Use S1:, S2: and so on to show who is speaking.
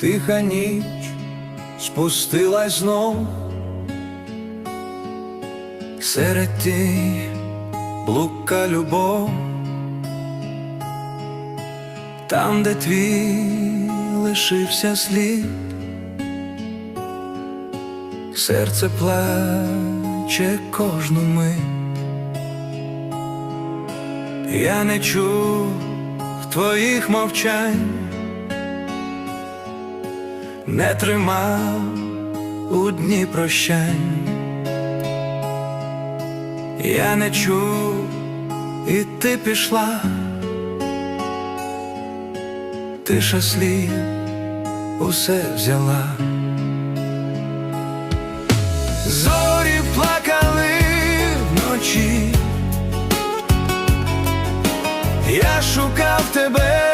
S1: тиха ніч спустилась знов. Серед тіні блукка любов, там, де твій лишився слід, серце плаче кожну мить. Я не чув твоїх мовчань, не тримав у дні прощань. Я не чув, і ти пішла, тиша слів усе взяла. Зорі плакали вночі, я шукав тебе